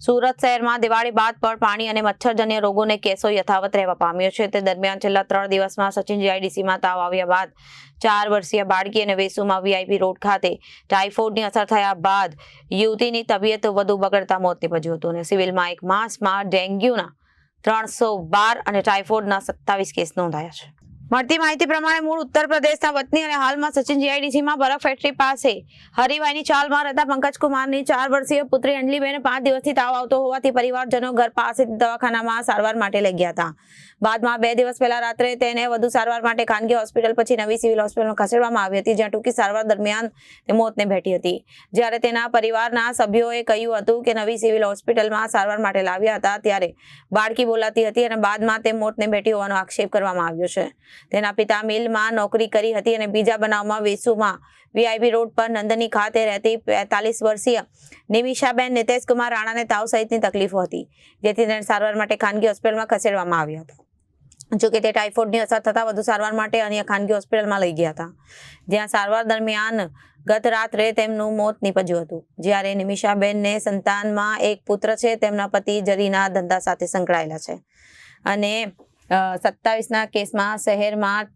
સુરત શહેરમાં દિવાળી બાદ પણ પાણી અને મચ્છરજન્ય રોગોને કેસો યથાવત રહેવા પામ્યો છે. તે દરમિયાન છેલ્લા ત્રણ દિવસમાં સચિન જીઆઈડીસીમાં તાવ આવ્યા બાદ ચાર વર્ષીય બાળકી અને વેસુમાં વીઆઈપી રોડ ખાતે ટાઇફોઇડની અસર થયા બાદ યુવતીની તબિયત વધુ બગડતા મોત નીપજ્યું હતું અને સિવિલમાં એક માસમાં ડેન્ગ્યુના ત્રણસો બાર અને ટાઇફોઇડના સત્તાવીસ કેસ નોંધાયા છે. મળતી માહિતી પ્રમાણે મૂળ ઉત્તર પ્રદેશના વતની અને હાલમાં સચિન જીઆઈડીસીમાં બરફ ફેક્ટરી પાસે હરિભાઈની ચાલમાં રહેતા પંકજકુમારની ચાર વર્ષીય પુત્રી અંજલીબેને પાંચ દિવસથી તાવ આવતો હોવાથી પરિવારજનો ઘર પાસે દવાખાનામાં સારવાર માટે લઈ ગયા હતા. બાદમાં બે દિવસ પહેલા રાત્રે તેને વધુ સારવાર માટે ખાનગી હોસ્પિટલ પછી નવી સિવિલ હોસ્પિટલમાં ખસેડવામાં આવી હતી, જ્યાં ટૂંકી સારવાર દરમિયાન તે મોતને ભેટી હતી. જ્યારે તેના પરિવારના સભ્યોએ કહ્યું હતું કે નવી સિવિલ હોસ્પિટલમાં સારવાર માટે લાવ્યા હતા, ત્યારે બાળકી બોલાતી હતી અને બાદમાં તે મોતને ભેટી હોવાનો આક્ષેપ કરવામાં આવ્યો છે. તેના પિતા મિલમાં નોકરી કરી હતી અને બીજા બનાવમાં વેસુમાં વીઆઈપી રોડ પર નંદની ખાતે રહેતી બેતાલીસ વર્ષીય નિમિષાબેન નિતેશકુમાર રાણાને તાવ સહિતની તકલીફો હતી, જેથી તેને સારવાર માટે ખાનગી હોસ્પિટલમાં ખસેડવામાં આવ્યો હતો. જોકે તે ટાઇફોઇડની અસર થતાં વધુ સારવાર માટે અન્ય ખાનગી હોસ્પિટલમાં લઈ ગયા હતા. જ્યાં સારવાર દરમિયાન ગત રાત્રે તેમનું મોત નીપજ્યું હતું. જ્યારે નિમિષાબેનને સંતાનમાં એક પુત્ર છે, તેમના પતિ જરીના ધંધા સાથે સંકળાયેલા છે. અને સત્તાવીસના કેસમાં શહેરમાં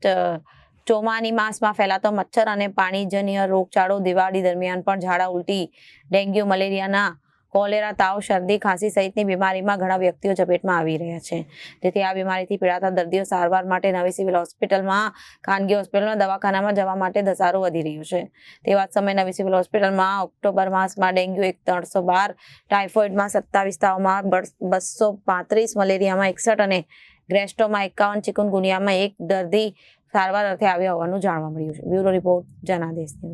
ચોમાની માસમાં ફેલાતો મચ્છર અને પાણીજન્ય રોગચાળો દિવાળી દરમિયાન પણ ઝાડા ઉલટી, ડેન્ગ્યુ, મલેરિયાના કોલેરા, તાવ, શરદી, ખાંસી સહિતની બીમારીમાં ઘણા વ્યક્તિઓ ઝપેટમાં આવી રહ્યા છે. તેથી આ બીમારીથી પીડાતા દર્દીઓ સારવાર માટે નવી સિવિલ હોસ્પિટલમાં, ખાનગી હોસ્પિટલમાં, દવાખાનામાં જવા માટે ધસારો વધી રહ્યો છે. તેવા જ સમયે નવી સિવિલ હોસ્પિટલમાં ઓક્ટોબર માસમાં ડેન્ગ્યુ એક ત્રણસો બાર, ટાઇફોઇડમાં સત્તાવીસ તાવમાં બસો પાંત્રીસ, મલેરિયામાં એકસઠ અને ગ્રેસ્ટોમાં એકાવન ચિકુનગુનિયામાં એક દર્દી સારવાર અર્થે આવ્યા હોવાનું જાણવા મળ્યું છે બ્યુરો રિપોર્ટ જનાદેશ.